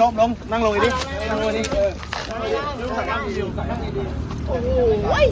ลงลงนั่งลงดินั่งลงดิโอ้ย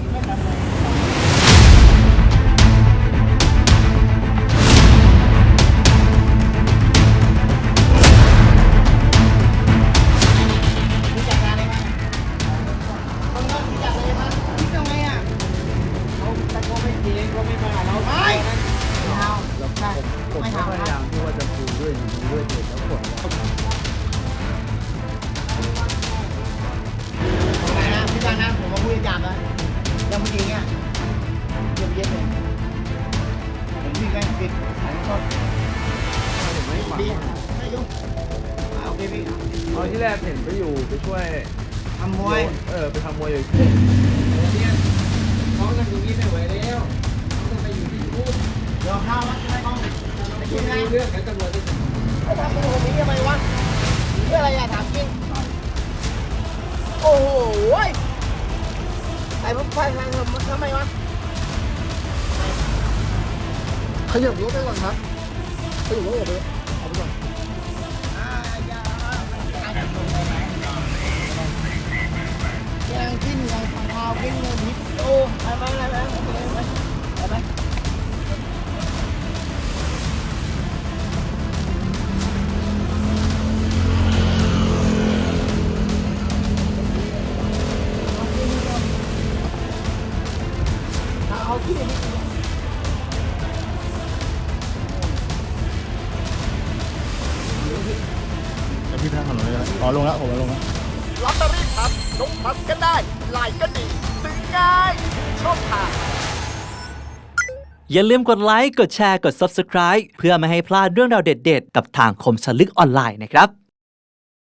ปิดสายก็ผมไม่ฟังดีไม่ยุ่งอ่าโอเคพี่ตอนที่แรกเห็นไปอยู่ไปช่วยทำมวย เออไปทำมวยอยู่เขานั่งตรงนี้ไม่ไหวแล้วเขาต้องไปอยู่ที่นู่นเดี๋ยวข้าววัดใช่ไหมกล้องไปกินนะเรื่องกับตำรวจจะทำเป็นผมนี้ทำไมวะเพื่ออะไรอะถามจริงโอ้โหไอ้พวกไฟทางทำทำไมวะ ยับรถไปก่อนครับขยับรถออกไปเอาไปก่อนอ่าอย่ายังกินยังฟังข่าวกินเงินพิษโอ้ไปไปไปไปไปไปไปเอาที่นี่ อ๋อลงแล้วผมลงแล้วลอตเตอรี่ครับลงพัสก็ได้ไลน์ก็ดี ซื้อง่ายช่องทางอย่าลืมกดไลค์ กดแชร์ กด Subscribe เพื่อไม่ให้พลาดเรื่องราวเด็ดๆ กับทางคมสลึกออนไลน์นะครับ